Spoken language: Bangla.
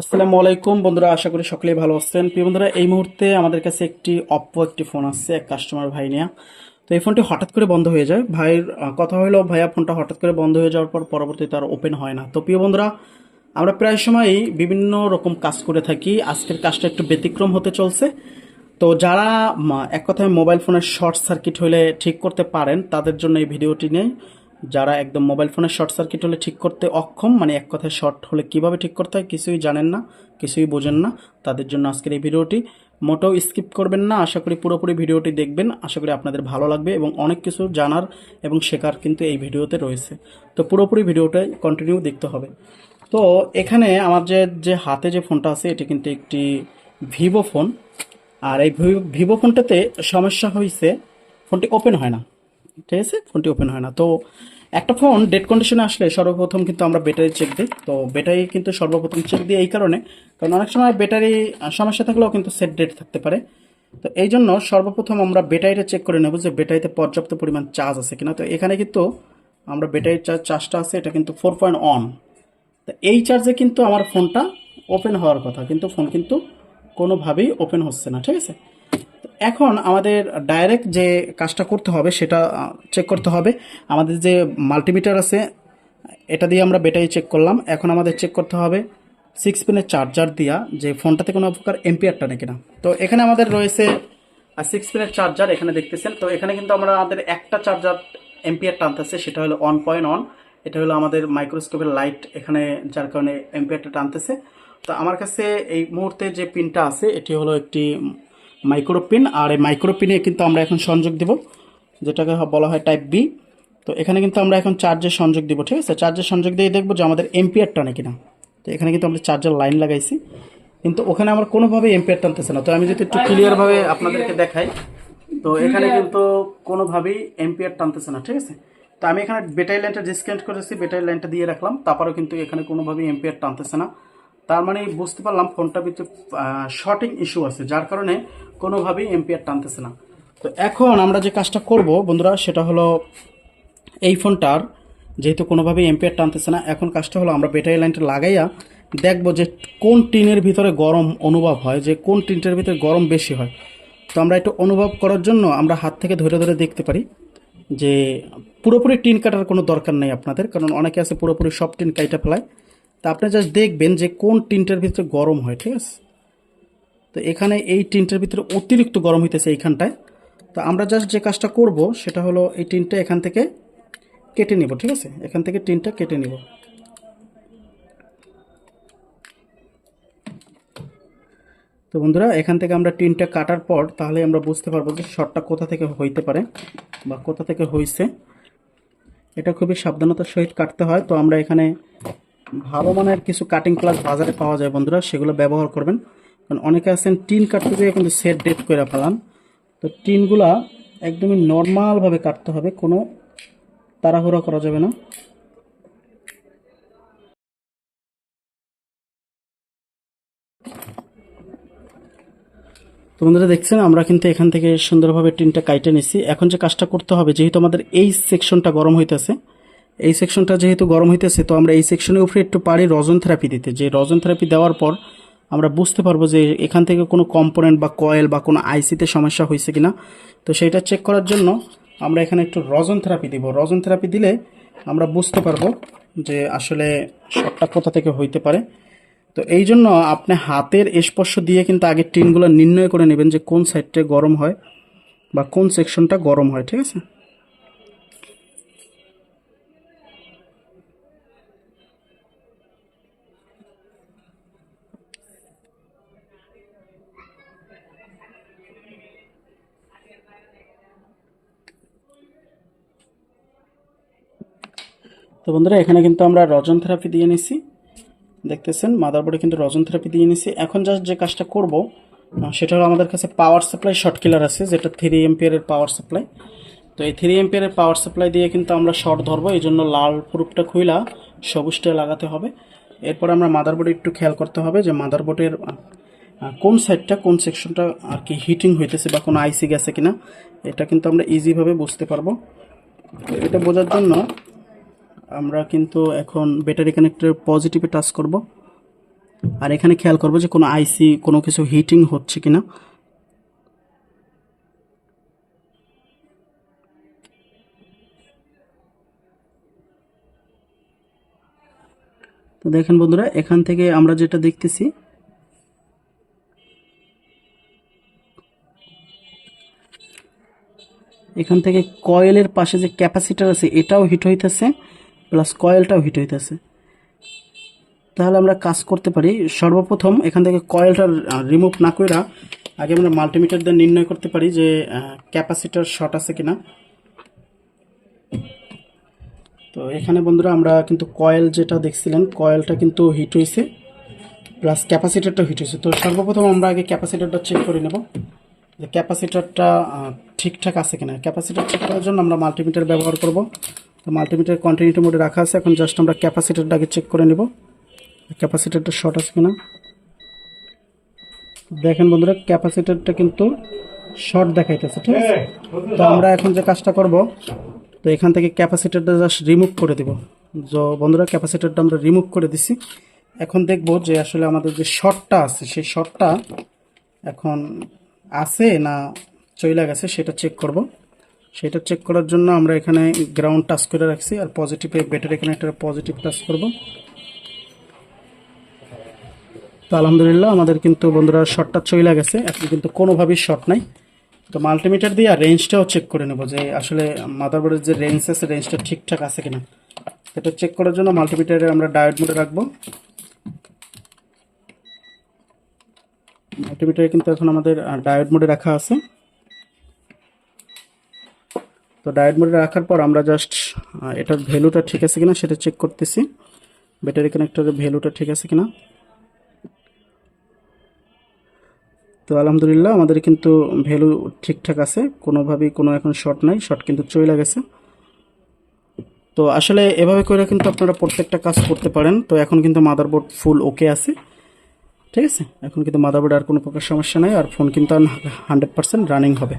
আসসালামু আলাইকুম। বন্ধুরা, আশা করি সকলেই ভালো আছেন। প্রিয় বন্ধুরা, এই মুহূর্তে আমাদের কাছে একটি অপ্পো একটি ফোন আসছে এক কাস্টমার ভাই নিয়ে। তো এই ফোনটি হঠাৎ করে বন্ধ হয়ে যায়। ভাইয়ের কথা হলো, ভাইয়া ফোনটা হঠাৎ করে বন্ধ হয়ে যাওয়ার পর পরবর্তীতে আর ওপেন হয় না। তো প্রিয় বন্ধুরা, আমরা প্রায় সময়ই বিভিন্ন রকম কাজ করে থাকি। আজকের কাজটা একটু ব্যতিক্রম হতে চলছে। তো যারা এক কথায় মোবাইল ফোনের শর্ট সার্কিট হলে ঠিক করতে পারেন, তাদের জন্য এই ভিডিওটি নেই যারা একদম মোবাইল ফোনের শর্ট সার্কিট হলে ঠিক করতে অক্ষম মানে এক কথায় শর্ট হলে কীভাবে ঠিক করতে হয় কিছুই জানেন না, কিছুই বোঝেন না। তাদের জন্য আজকের এই ভিডিওটি মোটেও স্কিপ করবেন না। আশা করি পুরোপুরি ভিডিওটি দেখবেন। আশা করি আপনাদের ভালো লাগবে এবং অনেক কিছু জানার এবং শেখার কিন্তু এই ভিডিওতে রয়েছে। তো পুরোপুরি ভিডিওটা কন্টিনিউ দেখতে হবে। তো এখানে আমার যে যে হাতে যে ফোনটা আছে, এটি কিন্তু একটি ভিভো ফোন আর এই ভিভো ফোনটাতে সমস্যা হয়েছে ফোনটি ওপেন হয় না। ঠিক আছে? ফোনটি ওপেন হয় না। তো একটা ফোন ডেড কন্ডিশনে আসলে সর্বপ্রথম কিন্তু আমরা ব্যাটারি চেক দিই। তো ব্যাটারি কিন্তু সর্বপ্রথম চেক দিই এই কারণে। কারণ অনেক সময় ব্যাটারি সমস্যা থাকলেও কিন্তু সেট ডেট থাকতে পারে। তো এই জন্য সর্বপ্রথম আমরা ব্যাটারিটা চেক করে নেব যে ব্যাটারিতে পর্যাপ্ত পরিমাণ চার্জ আছে কিনা। তো এখানে কিন্তু আমরা ব্যাটারির চার্জ চার্জটা আছে, এটা কিন্তু ফোর পয়েন্ট অন তো এই চার্জে কিন্তু আমার ফোনটা ওপেন হওয়ার কথা। কিন্তু ফোন কিন্তু কোনোভাবেই ওপেন হচ্ছে না, ঠিক আছে? এখন আমাদের ডাইরেক্ট যে কাজটা করতে হবে, সেটা চেক করতে হবে। আমাদের যে মাল্টিমিটার আছে, এটা দিয়ে আমরা ব্যাটারি চেক করলাম। এখন আমাদের চেক করতে হবে সিক্স পিনের চার্জার দিয়া যে ফোনটাতে কোনো প্রকার এম্পিয়ার টানে কিনা। তো এখানে আমাদের রয়েছে সিক্স পিনের চার্জার এখানে দেখতেছেন। তো এখানে কিন্তু আমরা আমাদের একটা চার্জার এম্পিয়ার টানতেছে, সেটা হলো ওয়ান পয়েন্ট অন এটা হলো আমাদের মাইক্রোস্কোপের লাইট এখানে, যার কারণে এম্পিয়ারটা টানতেছে। তো আমার কাছে এই মুহূর্তে যে পিনটা আছে, এটি হলো একটি মাইক্রো পিন আর এই মাইক্রো পিনে কিন্তু আমরা এখন সংযোগ দেব, যেটাকে বলা হয় টাইপ বি তো এখানে কিন্তু আমরা এখন চার্জের সংযোগ দিব, ঠিক আছে? চার্জের সংযোগ দিয়ে দেখব যে আমাদের এম্পিয়ার টানে কিনা। তো এখানে কিন্তু আমরা চার্জার লাইন লাগাইছি। কিন্তু ওখানে আমার কোনোভাবেই এম্পিয়ার টানতেছে না। তো আমি যদি একটু ক্লিয়ারভাবে আপনাদেরকে দেখাই, তো এখানে কিন্তু কোনোভাবেই এম্পিয়ার টানতেছে না, ঠিক আছে? তো আমি এখানে ব্যাটারি লাইনটা ডিসকানেক্ট করেছি ব্যাটারি লাইনটা দিয়ে রাখলাম। তারপরেও কিন্তু এখানে কোনোভাবেই এম্পিয়ার টানতেছে না। তার মানে বুঝতে পারলাম ফোনটার ভিতরে শর্টিং ইস্যু আছে, যার কারণে কোনোভাবেই এম্পিয়ার টানতেছে না। তো এখন আমরা যে কাজটা করব বন্ধুরা, সেটা হলো এই ফোনটার, যেহেতু কোনোভাবেই এম্পিয়ার টানতেছে না, এখন কাজটা হলো আমরা ব্যাটারি লাইনটা লাগাইয়া দেখব যে কোন টিনের ভিতরে গরম অনুভব হয়, যে কোন টিনটার ভিতরে গরম বেশি হয়। তো আমরা একটু অনুভব করার জন্য আমরা হাত থেকে ধরে ধরে দেখতে পারি যে পুরোপুরি টিন কাটার কোনো দরকার নেই আপনাদের, কারণ অনেকে আছে পুরোপুরি সব টিন কাইটা ফেলায়। তা আপনি জাস্ট দেখবেন যে কোন টিনটার ভিতরে গরম হয়, ঠিক আছে? তো এখানে এই টিনটার ভিতরে অতিরিক্ত গরম হইতেছে এইখানটায়। তো আমরা জাস্ট যে কাজটা করব, সেটা হলো এই টিনটা এখান থেকে কেটে নিব, ঠিক আছে? এখান থেকে টিনটা কেটে নিব। তো বন্ধুরা, এখান থেকে আমরা টিনটা কাটার পর তাহলে আমরা বুঝতে পারব যে শর্টটা কোথা থেকে হইতে পারে বা কোথা থেকে হইছে। এটা খুবই সাবধানতার সহিত কাটতে হয়। তো আমরা এখানে ভালো মানের কিছু কাটিং প্লাস বাজারে পাওয়া যায় বন্ধুরা, সেগুলো ব্যবহার করবেন। কারণ অনেকে আছেন টিন কাটতে গিয়ে কিন্তু সেট ডেট করে ফেলান। তো টিনগুলা একদমই নর্মালভাবে কাটতে হবে, কোনো তাড়াহুড়া করা যাবে না। তো বন্ধুরা দেখছেন, আমরা কিন্তু এখান থেকে সুন্দরভাবে টিনটা কাইটে নিছি। এখন যে কাজটা করতে হবে, যেহেতু আমাদের এই সেকশনটা গরম হইতেছে এই সেকশনটা যেহেতু গরম হইতেছে, তো আমরা এই সেকশনের উপরে একটু পারি রজন থেরাপি দিতে। যে রজন থেরাপি দেওয়ার পর আমরা বুঝতে পারব যে এখান থেকে কোনো কম্পোনেন্ট বা কয়েল বা কোনো আইসিতে সমস্যা হয়েছে কিনা। তো সেইটা চেক করার জন্য আমরা এখানে একটু রজন থেরাপি দিব। রজন থেরাপি দিলে আমরা বুঝতে পারব যে আসলে শটটা কোথা থেকে হইতে পারে। তো এই জন্য আপনি হাতের স্পর্শ দিয়ে কিন্তু আগে টিনগুলো নির্ণয় করে নেবেন যে কোন সাইডটা গরম হয় বা কোন সেকশনটা গরম হয়, ঠিক আছে? তো বন্ধুরা, এখানে কিন্তু আমরা রজন থেরাপি দিয়ে নিছি। দেখতেছেন মাদারবোর্ডে কিন্তু রজন থেরাপি দিয়ে নিছি। এখন জাস্ট যে কাজটা করব সেটা হলো আমাদের কাছে পাওয়ার সাপ্লাই শর্ট কিলার আছে, যেটা থ্রি এম্পিয়ারের পাওয়ার সাপ্লাই তো এই থ্রি এম্পিয়ারের পাওয়ার সাপ্লাই দিয়ে কিন্তু আমরা শর্ট ধরবো, এই জন্য লাল প্রুফটা খুইলা সবুজটা লাগাতে হবে। এরপর আমরা মাদারবোর্ডে একটু খেয়াল করতে হবে যে মাদারবোর্ডের কোন সাইডটা কোন সেকশনটা আর কি হিটিং হইতেছে বা কোনো আইসি গেছে কিনা, এটা কিন্তু আমরা ইজিভাবে বুঝতে পারব। এটা বোঝার জন্য আমরা কিন্তু এখন ব্যাটারি কানেক্টর পজিটিভে টাচ করব। আর এখানে খেয়াল করব যে কোনো আইসি কোনো কিছু হিটিং হচ্ছে কিনা। তো দেখেন বন্ধুরা, এখান থেকে আমরা যেটা দেখতেছি, এখান থেকে কয়েলের পাশে যে ক্যাপাসিটার আছে, এটাও হিট হইতেছে। প্লাস কয়েলটাও হিট হইতেছে। তাহলে আমরা কাজ করতে পারি, সর্বপ্রথম এখান থেকে কয়েলটা রিমুভ না কইরা আগে আমরা মাল্টিমিটার দিয়ে নির্ণয় করতে পারি যে ক্যাপাসিটার শর্ট আছে কিনা। তো এখানে বন্ধুরা আমরা কিন্তু কয়েল যেটা দেখছিলেন, কয়েলটা কিন্তু হিট হয়েছে প্লাস ক্যাপাসিটারটা হিট হয়েছে তো সর্বপ্রথম আমরা আগে ক্যাপাসিটারটা চেক করে নেব যে ক্যাপাসিটারটা ঠিকঠাক আছে কিনা। ক্যাপাসিটার চেক করার জন্য আমরা মাল্টিমিটার ব্যবহার করব। তো মাল্টিমিটার কন্টিনিউটি মোডে রাখা আছে। এখন জাস্ট আমরা ক্যাপাসিটারটা আগে চেক করে নেব। ক্যাপাসিটারটা শর্ট আছে কিনা? দেখেন বন্ধুরা ক্যাপাসিটারটা কিন্তু শর্ট দেখাইতেছে, ঠিক আছে? তো আমরা এখন যে কাজটা করব, তো এখান থেকে ক্যাপাসিটারটা জাস্ট রিমুভ করে দেব। তো বন্ধুরা ক্যাপাসিটারটা আমরা রিমুভ করে দিছি। এখন দেখব যে আসলে আমাদের যে শর্টটা আছে, সেই শর্টটা এখন আছে না চইলা গেছে, সেটা চেক করব। সেটা চেক করার জন্য আমরা এখানে গ্রাউন্ড টাচ করে রাখছি আর পজিটিভে ব্যাটারি এখানে একটা পজিটিভ টাচ করব। তো আলহামদুলিল্লাহ আমাদের কিন্তু বন্ধুরা শর্টটা চইলা গেছে। এখন কিন্তু কোনোভাবেই শর্ট নাই। তো মাল্টিমিটার দিয়ে আর রেঞ্জটাও চেক করে নেব যে আসলে মাদারবোর্ডের যে রেঞ্জ আছে রেঞ্জটা ঠিকঠাক আছে কিনা। সেটা চেক করার জন্য মাল্টিমিটারে আমরা ডায়োড মোডে রাখব। মাল্টিমিটারে কিন্তু এখন আমাদের ডায়োড মোডে রাখা আছে। তো ডায়েট মোডে রাখার পর আমরা জাস্ট এটার ভ্যালুটা ঠিক আছে কিনা সেটা চেক করতেছি। ব্যাটারি কানেক্টরের ভ্যালুটা ঠিক আছে কিনা? তো আলহামদুলিল্লাহ, আমাদের কিন্তু ভ্যালু ঠিকঠাক আছে। কোনোভাবেই কোনো এখন শর্ট নাই শর্ট কিন্তু চলে গেছে। তো আসলে এভাবে করে কিন্তু আপনারা প্রত্যেকটা কাজ করতে পারেন। তো এখন কিন্তু মাদারবোর্ড ফুল ওকে আছে। ঠিক আছে? এখন কিন্তু মাদারবোর্ড আর কোনো প্রকার সমস্যা নাই। আর ফোন কিন্তু হান্ড্রেড পার্সেন্ট রানিং হবে।